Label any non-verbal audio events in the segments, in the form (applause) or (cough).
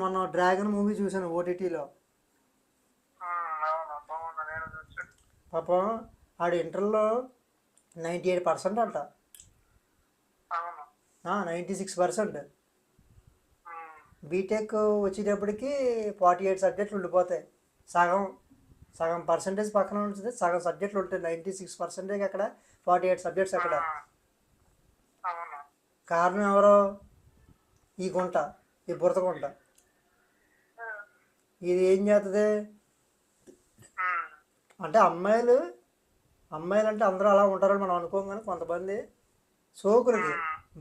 మొన్న dragon movie చూశాను ఓటీటీలో చూసాను పాపం ఆడు ఇంటర్లో నైంటీ ఎయిట్ పర్సెంట్ అంట. Ninety six percent. బీటెక్ వచ్చేటప్పటికి ఫార్టీ ఎయిట్ సబ్జెక్టులు ఉండిపోతాయి. సగం సగం పర్సంటేజ్ పక్కన ఉంటుంది సగం సబ్జెక్టులు ఉంటాయి. నైంటీ సిక్స్ పర్సెంటేజ్ అక్కడ ఫార్టీ ఎయిట్ సబ్జెక్ట్స్ అక్కడ. కారణం ఎవరో? ఈ గుంట. ఈ బురద గుంట ఇది ఏం చేస్తుంది అంటే అమ్మాయిలు అమ్మాయిలు అంటే అందరూ అలా ఉంటారని మనం అనుకోం కానీ కొంతమంది సోకులకి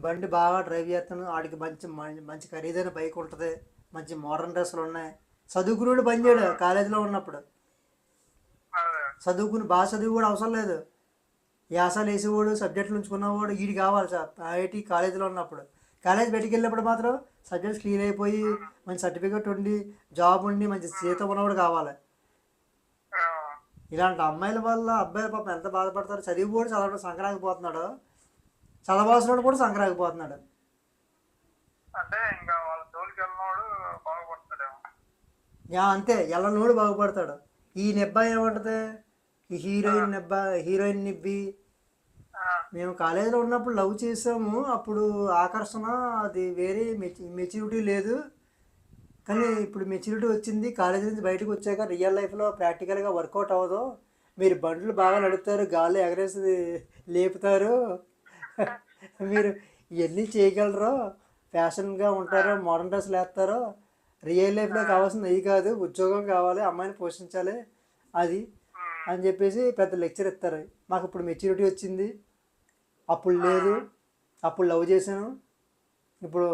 బండి బాగా డ్రైవ్ చేస్తాను ఆడికి మంచి మంచి మంచి ఖరీదైన బైక్ ఉంటుంది మంచి మోడర్న్ డ్రెస్సులు ఉన్నాయి. చదువుకునేవాడు పని చేయడు కాలేజీలో ఉన్నప్పుడు. చదువుకుని బాగా చదువు కూడా అవసరం లేదు. యాసాలు వేసేవాడు సబ్జెక్టులు ఉంచుకున్నవాడు వీడి కావాలి సార్ ఐఐటి కాలేజీలో ఉన్నప్పుడు. కాలేజ్ బయటికి వెళ్ళినప్పుడు మాత్రం సబ్జెక్ట్స్ క్లియర్ అయిపోయి మంచి సర్టిఫికేట్ ఉండి జాబ్ ఉండి మంచి జీతం ఉన్నవాడు కావాలి. ఇలాంటి అమ్మాయిల వల్ల అబ్బాయిల పాపం ఎంత బాధపడతారు? చదివి కూడా చదవడం సంక్రాంతిపోతున్నాడు చదవాల్సినోడు కూడా సంక్రాంతిపోతున్నాడు అంటే ఇంకా వాళ్ళ జోలికి వెళ్ళినోడు బాగుపడతాడేమో. యా అంతే. ఎల్లనోడు బాగుపడతాడు. ఈ నెబ్బా ఏమంటది? ఈ హీరోయిన్ నెబ్బా హీరోయిన్ నిబ్బి మేము కాలేజీలో ఉన్నప్పుడు లవ్ చేసాము. అప్పుడు ఆకర్షణ అది వేరే మెచ్యూరిటీ లేదు. కానీ ఇప్పుడు మెచ్యూరిటీ వచ్చింది. కాలేజీ నుంచి బయటకు వచ్చాక రియల్ లైఫ్లో ప్రాక్టికల్గా వర్కౌట్ అవ్వదు. మీరు బండ్లు బాగా నడుపుతారు గాలి ఎగరేసి లేపుతారు. (laughs) మీరు ఇవన్నీ చేయగలరో ఫ్యాషన్గా ఉంటారో మోడర్న్ డ్రెస్లు వేస్తారో రియల్ లైఫ్లో కావాల్సింది అవి కాదు. ఉద్యోగం కావాలి అమ్మాయిని పోషించాలి అది అని చెప్పేసి పెద్ద లెక్చర్ ఇస్తారు. మాకు ఇప్పుడు మెచ్యూరిటీ వచ్చింది. అప్పుడు లేదు. అప్పుడు లవ్ చేశాను. ఇప్పుడు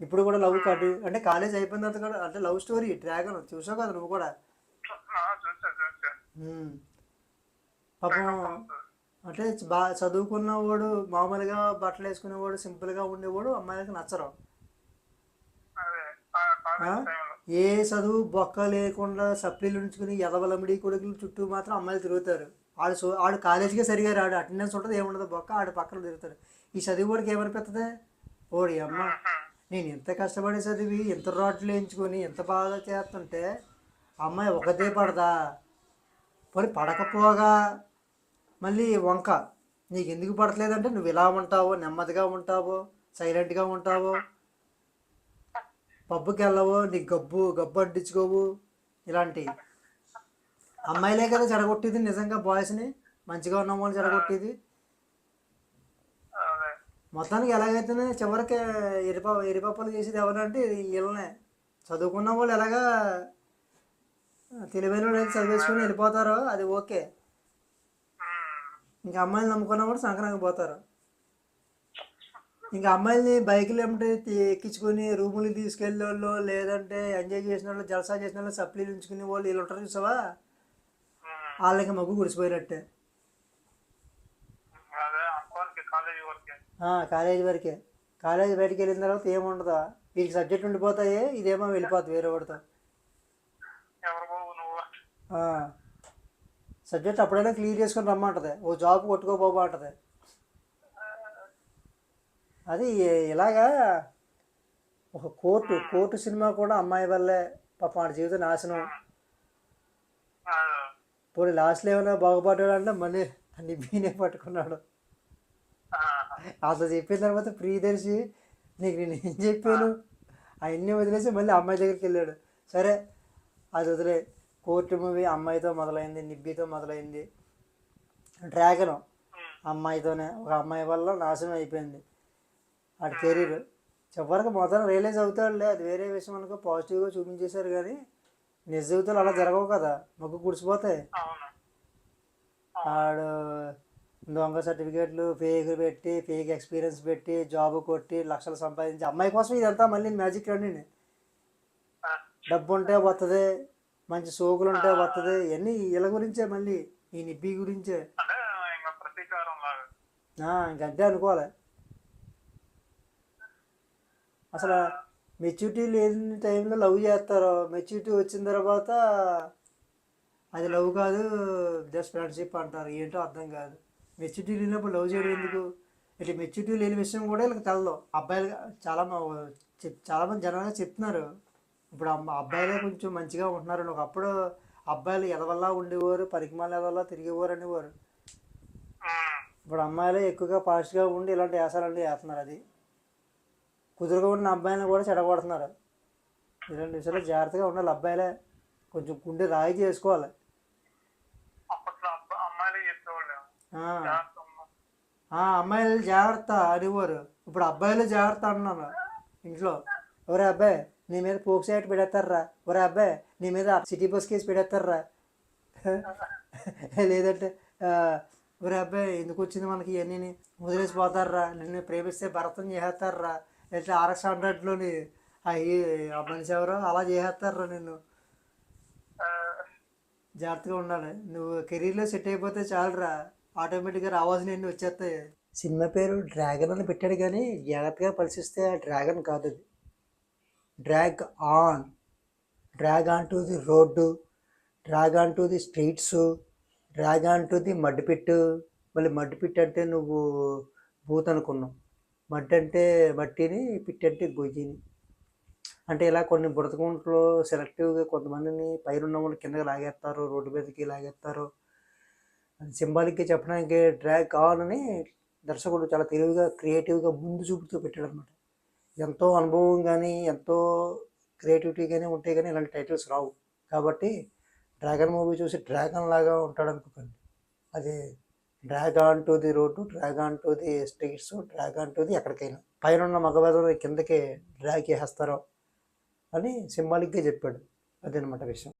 ఇప్పుడు కూడా లవ్ కట్టు అంటే కాలేజ్ అయిపోయిన తర్వాత కూడా అంటే లవ్ స్టోరీ డ్రాగన్ చూసావు కదా నువ్వు కూడా. పాపం అంటే బాగా చదువుకున్నవాడు మామూలుగా బట్టలు వేసుకునేవాడు సింపుల్గా ఉండేవాడు అమ్మాయిలకు నచ్చరు. ఏ చదువు బొక్క లేకుండా సప్లీలు ఉంచుకుని ఎదవలమిడి కొడుకులు చుట్టూ మాత్రం అమ్మాయిలు తిరుగుతారు. ఆడు సో ఆడు కాలేజీకే సరిగా రాడు అటెండెన్స్ ఉంటుంది ఏముండదు బొక్క ఆడు పక్కన తిరుగుతాడు ఈ చదువు వాడికి ఏమనిపిస్తుంది ఓడి అమ్మ నేను ఎంత కష్టపడి చదివి ఎంత రాట్లు వేయించుకొని ఎంత బాగా చేస్తుంటే అమ్మాయి ఒకదే పడదా? పోనీ పడకపోగా? మళ్ళీ వంక నీకు ఎందుకు పడట్లేదంటే నువ్వు ఇలా ఉంటావో నెమ్మదిగా ఉంటావో సైలెంట్గా ఉంటావో పబ్బుకి వెళ్ళవు నీకు గబ్బు గబ్బు అడ్డించుకోవు ఇలాంటివి అమ్మాయిలే కదా చెడగొట్టేది నిజంగా బాయ్స్ని. మంచిగా ఉన్న వాళ్ళు చెడగొట్టేది మొత్తానికి ఎలాగైతేనే చివరికి ఎరిప ఎరిపప్పలు చేసేది ఎవరంటే వీళ్ళనే. చదువుకున్న వాళ్ళు ఎలాగా తెలివైన వాళ్ళు చదివేసుకొని వెళ్ళిపోతారో అది ఓకే. ఇంకా అమ్మాయిలు నమ్ముకున్న కూడా సంక్రాంతికి పోతారు. ఇంకా అమ్మాయిల్ని బైకులు ఏమిటి ఎక్కించుకొని రూములు తీసుకెళ్ళే వాళ్ళు లేదంటే ఎంజాయ్ చేసిన వాళ్ళు జలసా చేసిన వాళ్ళు సప్లీలు ఉంచుకునే వాళ్ళు వీళ్ళు ఉంటారు చూసావా? వాళ్ళకి మగ్గు గుడిసిపోయినట్టే. కాలేజీ వరకే. కాలేజీ వరకే. కాలేజీ బయటికి వెళ్ళిన తర్వాత ఏముండదు? వీరికి సబ్జెక్ట్ ఉండిపోతాయి ఇదేమో వెళ్ళిపోతుంది వేరే నువ్వు? సబ్జెక్ట్ అప్పుడైనా క్లియర్ చేసుకొని రమ్మంటది. ఓ జాబ్ కొట్టుకో బాబు అంటది అది ఇలాగా ఒక కోర్టు కోర్టు సినిమా కూడా అమ్మాయి వల్లే పాపం ఆడి జీవితం నాశనం. పోనీ లాస్ట్లో ఏమైనా బాగుపడ్డాడు అంటే మళ్ళీ అన్ని బీనే పట్టుకున్నాడు. అసలు చెప్పిన తర్వాత ప్రియదర్శి నీకు నేను ఏం చెప్పాను? అవన్నీ వదిలేసి మళ్ళీ అమ్మాయి దగ్గరికి వెళ్ళాడు. సరే అది వదిలే. కోర్టు మూవీ అమ్మాయితో మొదలైంది నిబ్బితో మొదలైంది. డ్రాగన్ అమ్మాయితోనే ఒక అమ్మాయి వల్ల నాశనం అయిపోయింది. ఆడి కెరీర్. చివరికి మొత్తం రియలైజ్ అవుతాడులే. అది వేరే విషయం అనుకో పాజిటివ్గా చూపించేశారు కానీ నిజ జీవితాలు అలా జరగవు కదా. మొగ్గు కుడిసిపోతాయి ఆడు దొంగ సర్టిఫికేట్లు ఫేక్ పెట్టి ఫేక్ ఎక్స్పీరియన్స్ పెట్టి జాబ్ కొట్టి లక్షలు సంపాదించి అమ్మాయి కోసం ఇదంతా మళ్ళీ మ్యాజిక్ అండి డబ్బు ఉంటే వస్తుంది మంచి సోకులు ఉంటే వస్తుంది ఇవన్నీ వీళ్ళ గురించే మళ్ళీ ఈ నిబ్బి గురించే. ఇంకంతే అనుకోవాలి. అసలు మెచ్యూరిటీ లేని టైంలో లవ్ చేస్తారు. మెచ్యూరిటీ వచ్చిన తర్వాత అది లవ్ కాదు జస్ట్ ఫ్రెండ్షిప్ అంటారు. ఏంటో అర్థం కాదు. మెచ్యూరిటీ లేనప్పుడు లవ్ చేయడం ఎందుకు? ఇట్లా మెచ్యూరిటీ లేని విషయం కూడా వీళ్ళకి తెలదు. అబ్బాయిలు చాలా చాలామంది జనాలుగా చెప్తున్నారు. ఇప్పుడు అమ్మ అబ్బాయిలే కొంచెం మంచిగా ఉంటున్నారు ఒకప్పుడు అబ్బాయిలు ఎదవల్లా ఉండేవారు పరికిమాల ఎదవల్లా తిరిగేవారు అనేవారు. ఇప్పుడు అమ్మాయిలే ఎక్కువగా ఫాస్ట్గా ఉండి ఇలాంటి వేసాలన్నీ వేస్తున్నారు అది. కుదురుగా ఉన్న అబ్బాయిని కూడా చెడగొడుతున్నారు. ఇలాంటి విషయాలు జాగ్రత్తగా ఉండాలి. అబ్బాయిలే కొంచెం గుండె రాయి చేసుకోవాలి. అమ్మాయిలే జాగ్రత్త అనేవారు ఇప్పుడు అబ్బాయిలు జాగ్రత్త అంటున్నాను ఇంట్లో. ఒరే అబ్బాయి నీ మీద పోక్స్ యాక్ట్ పెడతారా ఒరే అబ్బాయి నీ మీద సిటీ బస్ కేసు పెడతారా (laughs) లేదంటే ఒరే అబ్బాయి ఎందుకు వచ్చింది మనకి ఇవన్నీ వదిలేసి పోతారా నిన్ను ప్రేమిస్తే భరతం చేసేస్తారా? లేకపోతే ఆర్ఎక్స్ హండ్రెడ్లోని ఈ- ఆ మనిషి ఎవరో అలా చేసేస్తారా నిన్ను. జాగ్రత్తగా ఉండాలి. నువ్వు కెరీర్లో సెట్ అయిపోతే చాలురా. ఆటోమేటిక్గా రావాల్సిన అన్ని వచ్చేస్తాయి. సినిమా పేరు డ్రాగన్ అని పెట్టాడు కానీ జాగ్రత్తగా పరిశీలిస్తే ఆ డ్రాగన్ కాదు అది. Drag on. Drag on to the road. Drag on to the streets. Drag on to the mud pit మళ్ళీ మడ్ పిట్ అంటే నువ్వు బూత్ అనుకున్నావు. మడ్డ అంటే మట్టిని పిట్టి అంటే గొయ్యిని. అంటే ఇలా కొన్ని బుడతగుంట్లో సెలెక్టివ్గా కొంతమందిని పైరున్న వాళ్ళు కిందకి లాగేస్తారు రోడ్డు మీదకి లాగేస్తారు అది సింబాలిక్గా చెప్పడానికి డ్రాగ్ కావాలని దర్శకుడు చాలా తెలివిగా క్రియేటివ్గా ముందు చూపుతూ పెట్టాడు అనమాట ఎంతో అనుభవం కానీ ఎంతో క్రియేటివిటీ కానీ ఉంటే కానీ ఇలాంటి టైటిల్స్ రావు. కాబట్టి డ్రాగన్ మూవీ చూసి డ్రాగన్ లాగా ఉంటాడు అనుకోకండి అది drag on to the road drag on to the streets drag on to the ఎక్కడికైనా. పైన ఉన్న మగవాదం కిందకి డ్రాగ్ చేస్తారో అని సింబాలిక్గా చెప్పాడు. అదనమాట విషయం.